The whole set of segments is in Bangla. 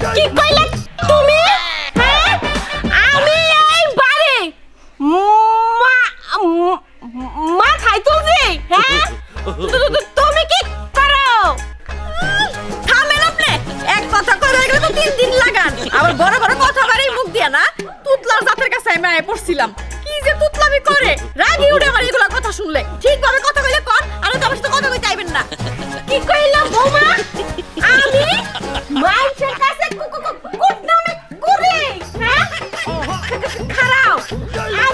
কি কইলেন? Ai,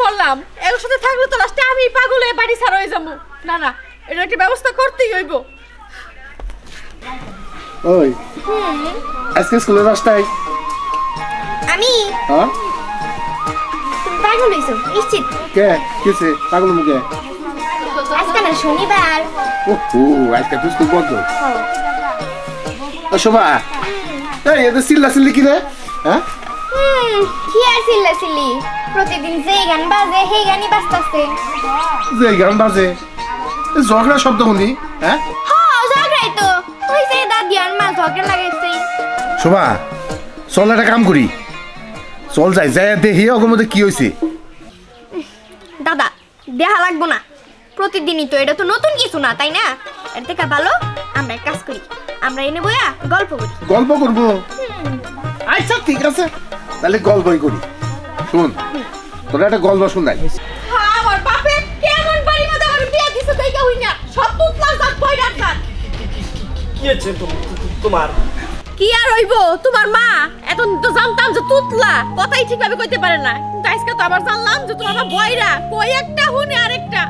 পড়লাম। এর সাথে থাকলে তো লাস্টে আমি পাগল হয়ে বাড়ি ছাড়া হয়ে যাব। না না এটা একটা ব্যবস্থা করতেই হইব। ওই আজকে স্কুলে রাস্তায় আমি? হ্যাঁ? পাগল হইছো নিশ্চিত? কে? কিসে পাগল মুখে? আজকে না শনিবার। ও আজকে তো স্কুল বন্ধ। শোভা। এই এদের চিল্লা চিল্লি কি রে? হ্যাঁ? হুম কি আর চিল্লা চিল্লি প্রতিদিন যে গান বাজে সেই গানই বাজতাছে। যে গান বাজে ঝগড়া শব্দ শুনি হ্যাঁ? হ্যাঁ ঝগড়াই তো। হইছে দাদি আর মা ঝগড়া লাগাইছে। শোভা চল একটা কাম করি। চল যাই যাই দেখি ওর মধ্যে কি হয়েছে দাদা দেখা লাগবো না। প্রতিদিনই তো এটা তো নতুন কিছু না তাই না? এর থেকে ভালো আমরা এক কাজ করি। আমরা এনে বইয়া গল্প করি। গল্প করব? আচ্ছা ঠিক আছে। তাহলে গল্পই করি। শুন তোরা একটা গল্প শুনাই। হ্যাঁ, আমার কি কি আর হইব? তোমার মা? এখন তো জানতাম যে তুতলা। কথাই ঠিকভাবে কইতে পারে না। কিন্তু আজকে তো আবার জানলাম যে তোমার বয়রা। কই একটা হুনে আরেকটা।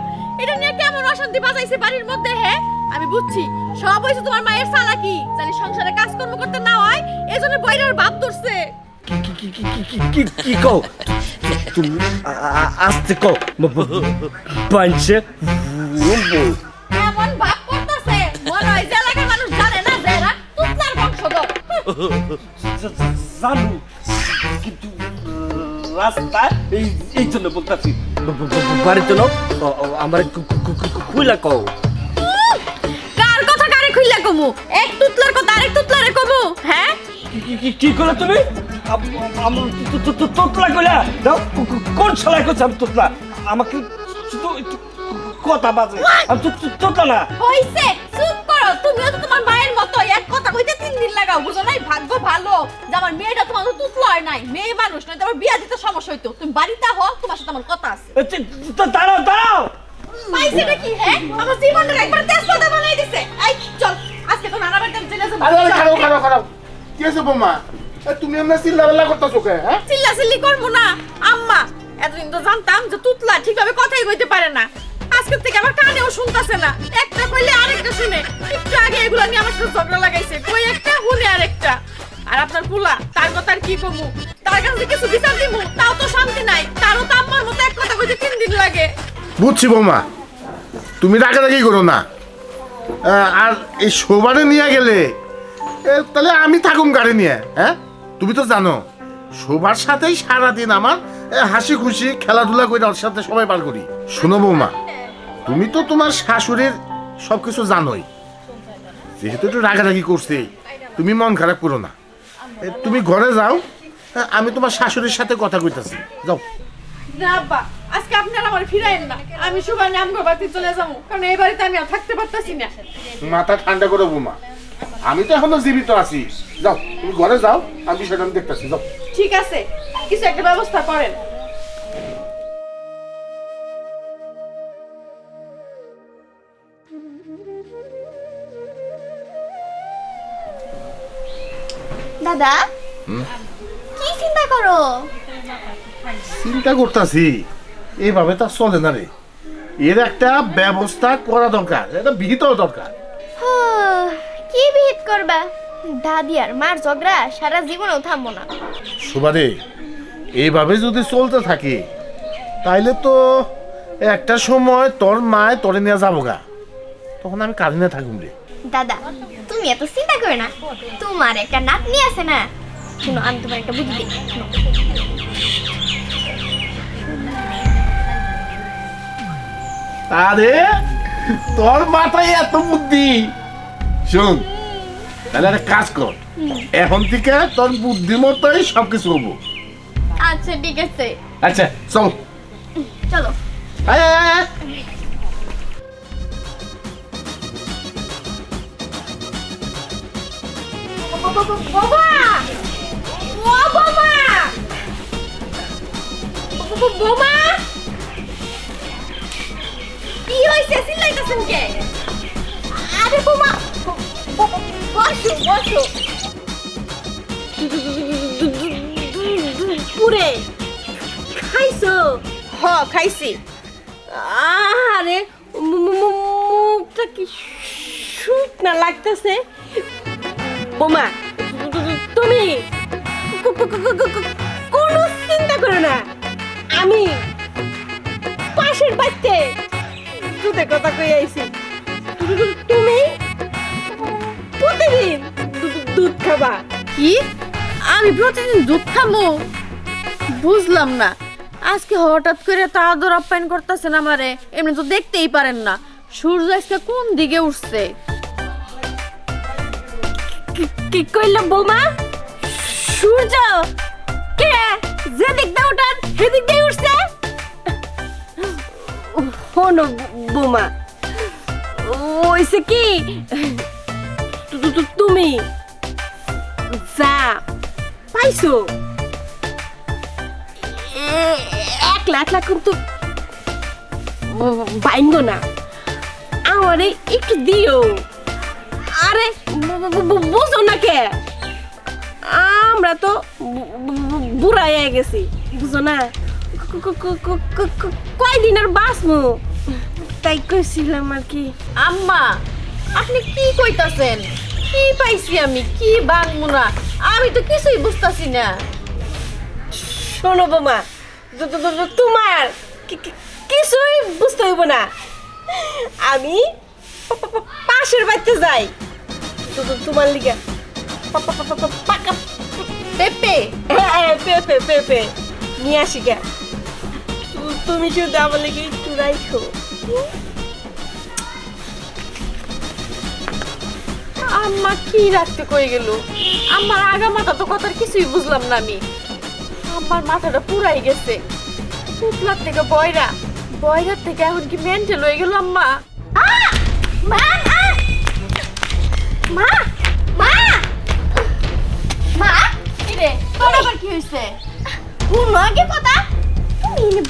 এটা নিয়ে কেমন অশান্তি বাজাইছে বাড়ির মধ্যে হে? আমি বুঝছি। সব হয়েছে তোমার মায়ের চালাকি জানি সংসারে কাজকর্ম করতে না হয় এজন্য বয়রার বাপ ধরছে। কি কি কি কি কি কি কি কও? আস্তে কও পাঞ্চে এমন ভাব করতেছে মনে হয় যে এলাকার মানুষ জানে না যে এরা তুতলার বংশধর। জানু কিন্তু রাস্তা এই এই জন্য বলতেছি। বাড়িতে নাও আমার খুইলা কও। কার কথা কারে খুইলা কমু? এক তুতলার কথা আরেক তুতলারে কমু হ্যাঁ? কি- করে তুমি? তোতলা কইলা? দাও কো- কো- কোন শালায় করছে আমি তোতলা? আমাকে শুধু একটু কথা বাজে। আমি তো তো- তোতলা না। হইছে চুপ করো। তুমিও তো তোমার মায়ের মতো। এক কথা কইতে তিন দিন লাগাও বুঝো নাই? ভাগ্য ভালো যে আমার মেয়েটা তোমার মতো তুতলো হয় নাই। মেয়ে মানুষ নয় তোমার বিয়া দিতে সমস্যা হইতো। তুমি বাড়িতে হও তোমার সাথে আমার কথা আছে। দাঁড়াও দাঁড়াও! হ্যাঁ? আমার জীবনটা একবার তেজপাতা বানাই দিছে। এই চল আজকে তো নানা বাড়িতে চলে যাব। আরে আরে খারাপ খারাপ খারাপ কি আছে বোমা? এ, তুমি আমরা চিল্লা বেলা করতেছো কে হ্যাঁ? চিল্লা চিল্লি করব না। আম্মা এতদিন তো জানতাম যে তুতলা ঠিকভাবে কথাই কইতে পারে না। আজকের থেকে আমার কানেও শুনতাছে না। একটা কইলে আরেকটা শুনে। একটু আগে এগুলো নিয়ে আমার সাথে ঝগড়া লাগাইছে। কই একটা হুনে আরেকটা। আর আপনার পুলা তার কথা আর কি কমু? তার কাছে কিছু বিচার দিমু তাও তো শান্তি নাই। তারও তো আম্মার মতো এক কথা কইতে তিন দিন লাগে। বুঝছি বৌমা। তুমি রাগারাগি করো না। আহ, আর এই শোবারে নিয়ে গেলে এ, তাহলে আমি থাকুম গাড়ি নিয়ে হ্যাঁ? তুমি তো জানো শোবার সাথেই সারাদিন আমার হাসি খুশি খেলাধুলা করে ওর সাথে সবাই পার করি। শোনো বৌমা তুমি তো তোমার শাশুড়ির সব কিছু জানোই। যেহেতু একটু রাগারাগি করছে তুমি মন খারাপ করো না। তুমি ঘরে যাও আমি তোমার শাশুড়ির সাথে কথা কইতাছি। যাও। না আব্বা আজকে আপনারা আমার ফিরাইন না। আমি সুবানে আমগো বাড়িতে চলে যাব কারণ এই বাড়িতে আমি আর থাকতে পারতাছি না। মাথা ঠান্ডা করে বৌমা। আমি তো এখনও জীবিত আছি। যাও তুমি ঘরে যাও আমি বিষয়টা আমি দেখতেছি যাও। ঠিক আছে কিছু একটা ব্যবস্থা করেন। দাদা কি চিন্তা করো? চিন্তা করতেছি এইভাবে তা চলে না রে। এর একটা ব্যবস্থা করা দরকার এটা বিহিত দরকার। হাহ, কি বিহিত করবা? দাদি আর মার ঝগড়া সারা জীবনেও থামবো না। সুবাদে এইভাবে যদি চলতে থাকে তাইলে তো একটা সময় তোর মায় তোরে নিয়ে যাব গা। তখন আমি কাজে নিয়ে থাকুন রে। দাদা তুমি এত চিন্তা করো না। তোমার একটা নাতনি আছে না? শুনো আমি তোমার একটা বুদ্ধি দিই। আরে তোর মাথায় এত বুদ্ধি? শোন তাহলে একটা কাজ কর। এখন থেকে তোর বুদ্ধি মতোই সবকিছু হব। আচ্ছা ঠিক আছে। আচ্ছা চল। চলো। আয়, আয়, আয়, আয়। বাবা! ও বাবা! বোমা কি কে? আরে বোমা বসো বসো পুরে। খাইছো? হ খাইছি। আরে মুখটা কি শুকনা লাগতেছে? বোমা তুমি কোনো চিন্তা করো না। আমি পাশের বাড়িতে। দুধের কথা কই আইছি। দুধ খাবা। কি? আমি প্রতিদিন দুধ খামো? বুঝলাম না। আজকে হঠাৎ করে তা আদর আপ্যায়ন করতেছেন আমারে এমনি তো দেখতেই পারেন না। সূর্য আজকে কোন দিকে উঠছে? কি- কইলাম বৌমা? সূর্য! কে? যেদিক দিয়ে ওঠান সেদিক দিয়ে উঠছে? হনো বৌমা। ওইসে কি? তুমি? যা পাইছো? এ- একলা একলা কিন্তু বাইঙ্গ না। আমারে একটু দিও। আরে বুঝো না কে? আমরা তো বু- বু- হয়ে গেছি, বুঝো না? কয়দিন আর বাঁচবো? তাই কইছিলাম আর কি। আম্মা, আপনি কি কইতাছেন? কি পাইছি আমি? কি বাংমু না আমি তো কিছুই বুঝতাছি না। শোনো বোমা তোমার কিছুই বুঝতে হইব না। আমি পাশের বাড়িতে যাই। তোমার লিগা পাকা পেপে। হ্যাঁ হ্যাঁ, পেঁপে পেঁপে। নিয়ে আসি গে। তুমি শুধু আমার লেগে একটু রাইখো। আম্মা কি রাখতে কই গেল? আমার আগা মাথা তো কথার কিছুই বুঝলাম না আমি। আমার মাথাটা পুরাই গেছে। পুতলার থেকে বয়রা। বয়রার থেকে এখন কি মেন্টাল হয়ে গেল আম্মা? মা মা মা মা আবার কি হয়েছে শুনো আগে কথা? তুমি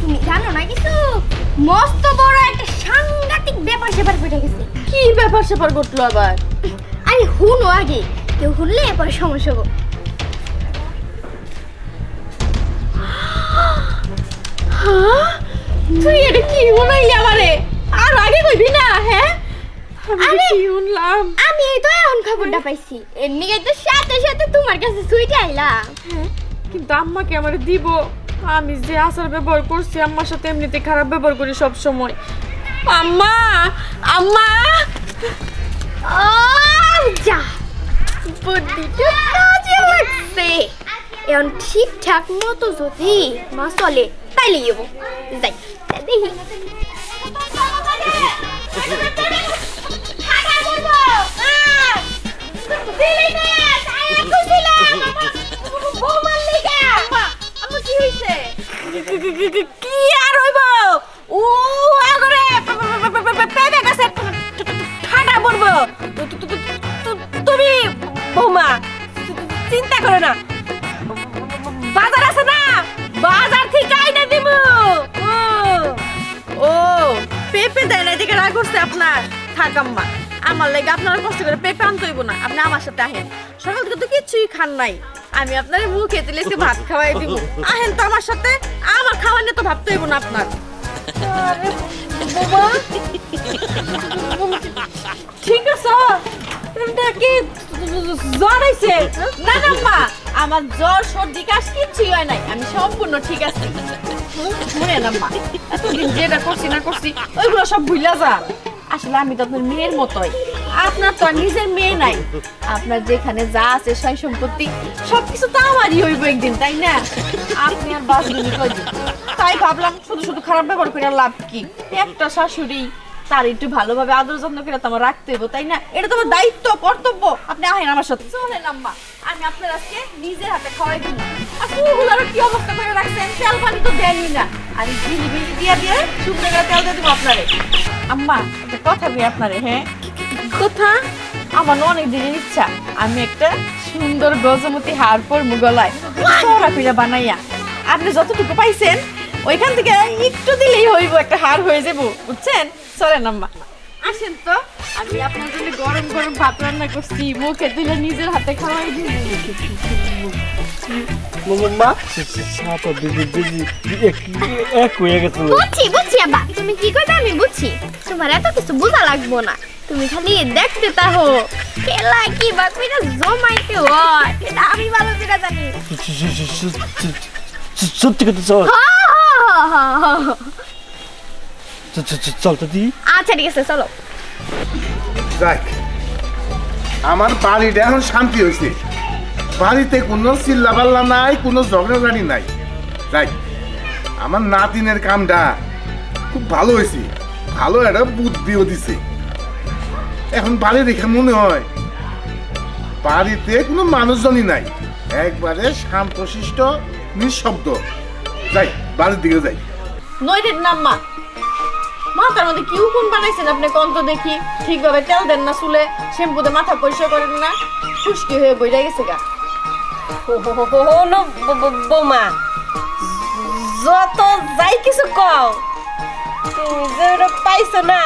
তুমি জানো না কিছু? মস্ত বড় একটা সাংঘাতিক ব্যাপার সেবার ঘটে গেছে। কি ব্যাপার স্যাপার ঘটলো আবার? আরে শুনো আগে কেউ শুনলে পরে সমস্যা হবে। তুই এটা কি বলাইলি আমারে? আর আগে কইবি না হ্যাঁ? আমি আরে! শুনলাম আমি তো এখন খবরটা পাইছি। এর নিগে তো সাথে সাথে তোমার কাছে সুইটে আইলাম। কিন্তু আম্মাকে আমার দিব। আমি যে আচার ব্যবহার করছি আম্মার সাথে এমনিতে খারাপ ব্যবহার করি সব সময় আম্মা! আম্মা যা। বুদ্ধিটা কাজে লাগছে। এখন ঠিকঠাক মতো যদি মা চলে তাইলে যাব যাই দেখি কি আর হইব? ও আগরে প্রেমে গেছে ঠাটা পড়ব। তুমি বৌমা, চিন্তা করো না। বাজার আছে না? বাজার থেকে আইনা দিব ও পেপে দেয় না, এদিকে রাগ করছে আপনার। থাক আম্মা, আমার লাগে আপনার কষ্ট করে পেপে আনতে হইব না। আপনি আমার সাথে আহেন। সকাল থেকে তো কিছুই খান নাই। আমি আপনার মুখে তেলে ভাত খাওয়াই দিব আহেন তো আমার সাথে। ভাবতে হইব না আপনার। ঠিক আছে কি জ্বর হয়েছে না না, মা, আমার জ্বর সর্দি কাশ কিচ্ছুই হয় নাই। আমি সম্পূর্ণ ঠিক আছি। শুনে না, মা, এতদিন যেটা করছি না করছি, ওইগুলো সব ভুলা যান আসলে আমি তো আপনার মেয়ের মতোই। আপনার তো নিজের মেয়ে নাই। আপনার যেখানে যা আছে সয় সম্পত্তি, সবকিছু তো আমারই হইব একদিন, তাই না? আপনি আর বাঁচবেন কয়দিন? তাই ভাবলাম শুধু শুধু খারাপ ব্যবহার করে লাভ কি? একটা শাশুড়ি তার একটু ভালোভাবে আদর যত্ন করে তো আমার রাখতে হইব তাই না? এটা তোমার দায়িত্ব কর্তব্য। আপনি আহেন আমার সাথে। চলেন আম্মা আমি আপনার আজকে নিজের হাতে খাওয়াই দিব। আর চুলগুলোর কি অবস্থা করে রাখছেন? তেল পানি তো দেনই না। আমি ঝিলি ভিজি দিয়ে দিয়ে সুন্দর করে তেল দিয়ে দিব আপনারে। আম্মা একটা কথা বলি আপনারে হ্যাঁ? কথা? আমার অনেক দিনের ইচ্ছা। আমি একটা সুন্দর গজমতি হার পরমু গলায়। চড়া পিঠা বানাইয়া। আপনি যতটুকু পাইছেন ওইখান থেকে একটু দিলেই হইব একটা হার হয়ে যাব বুঝছেন? চলেন আম্মা। আসেন তো। আমি আপনার জন্য গরম গরম ভাত রান্না করছি মুখে দিলে নিজের হাতে খাওয়াই বুঝছি বুঝছি আব্বা। তুমি কি আমি বুঝছি? তোমার এত কিছু বোঝা লাগবো না। তুমি খালি দেখতে তাহো। খেলা কি বা কইরা জমাইতে হয় এটা আমি ভালো করে জানি। সত্যি কথা চল তো দি। আচ্ছা ঠিক আছে চলো। যাক আমার বাড়িটা এখন শান্তি হয়েছে। বাড়িতে কোনো চিল্লাপাল্লা নাই কোনো ঝগড়াঝাড়ি নাই। যাই আমার নাতিনের কামটা খুব ভালো হয়েছে। ভালো একটা বুদ্ধিও দিছে। এখন বাড়ি দেখে মনে হয় বাড়িতে কোনো মানুষজনই নাই। একবারে শান্তশিষ্ট নিঃশব্দ। যাই বাড়ির দিকে যাই। নইদের নাম্মা মাথার মধ্যে কি উকুন বানাইছেন আপনি কন্ত দেখি? ঠিকভাবে তেল দেন না চুলে শ্যাম্পুতে মাথা পরিষ্কার করেন না। খুশকি হয়ে বইরা গেছে গা। বোমা। যত যাই কিছু কও তুমি যে পাইছো না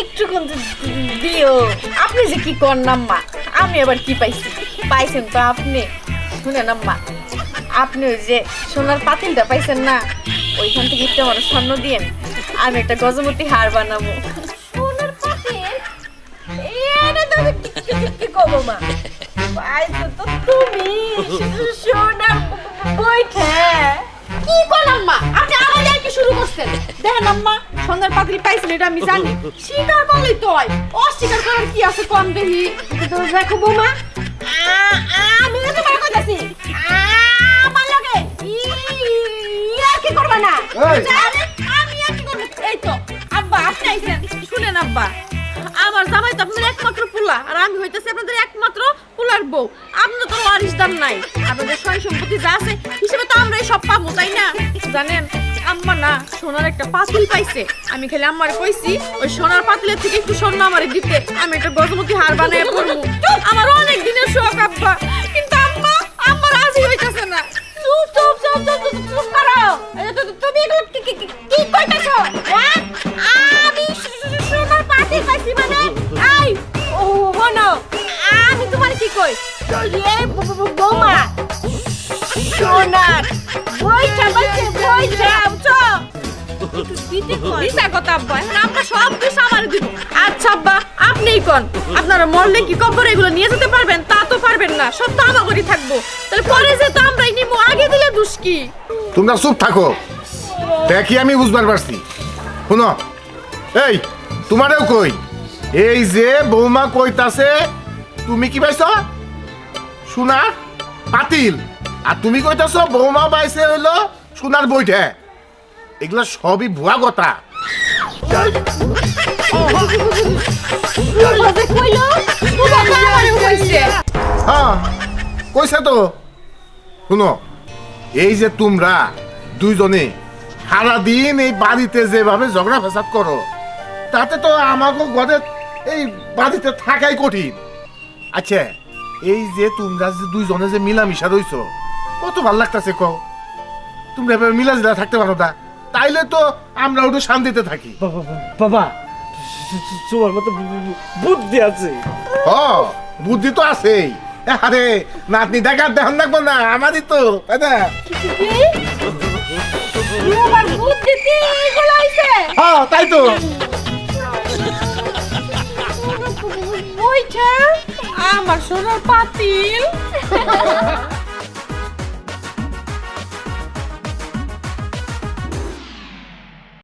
একটু দিও। আপনি যে কি কর নাম্মা আমি আবার কি পাইছি? পাইছেন তো আপনি। শুনে নাম্মা আপনি ওই যে সোনার পাতিলটা পাইছেন না, ওইখান থেকে একটু আমার স্বর্ণ দিয়েন, আমি একটা গজমতি হার বানাবো। আমি অস্বীকার করার কি আছে কম দেখি? দেখো বৌমা। আমি তোমার আমার না! আমি আর কি করব? এই তো আব্বা আপনি আইছেন। শুনেন আব্বা আমার জামাই তো আপনাদের একমাত্র পোলা আর আমি হইতেছি আপনাদের একমাত্র পোলার বউ। আপনার তো ওয়ারিসদার নাই। আপনাদের সয় সম্পত্তি যা আছে হিসেবে তো আমরাই সব পাবো তাই না? জানেন আম্মা না সোনার একটা পাতিল পাইছে। আমি খালি আম্মার কইছি ওই সোনার পাতিলের থেকে একটু স্বর্ণ আমারে দিতে। আমি একটা গজমতি হার বানায় পরবো আমার অনেক দিনের শখ আব্বা। কিন্তু চুপ চুপ চুপ চুপ চুপ চুপ করো। তুমি এগুলো কি কি কি- কইতাছো হ্যাঁ? আমি সোনার পাতি পাইছি মানে? আই ও হনো আমি তোমার কি কই? এ বৌমা সোনার বইটা বইটা বইটা বুঝছ দিশা কথা আব্বা এখন আব্বা সব কিছু আমার দিব। আচ্ছা আব্বা আপনিই কোন। আপনারা মরলে কি কবর এগুলো নিয়ে যেতে পারবেন? তা তো পারবেন না সব তো আমাগরই থাকব। তাহলে পরে যে তো আমরাই নিবো আগে দিলে দুষ কি? তোমরা চুপ থাকো। দেখি আমি বুঝবার পারছি। শুনো এই তোমারেও কই? এই যে বৌমা কইতাছে তুমি কি পাইছ? সোনার পাতিল। আর তুমি কইতাছ বৌমা পাইছে হইল সোনার বইঠে এগুলা সবই ভুয়া কথা। হ্যাঁ কইছে তো। শুনো, এই যে তোমরা দুইজনে সারাদিন এই বাড়িতে যেভাবে ঝগড়া ফেসাদ করো, তাতে তো আমাকে ঘরে এই বাড়িতে থাকাই কঠিন। আচ্ছা এই যে তোমরা যে দুইজনে যে মিলামিশা রইছো, কত ভালো লাগতাছে কও? তোমরা এভাবে মিলাজিলা থাকতে পারো না। তাইলে তো আমরা একটু শান্তিতে থাকি। বাবা তোমার মতো বুদ্ধি আছে। হ বুদ্ধি তো আছেই। আরে নাতনি দেখার দেখান লাগবো না আমারই তো তাই না? হ্যাঁ তাই তো। আমার সোনার পাতিল।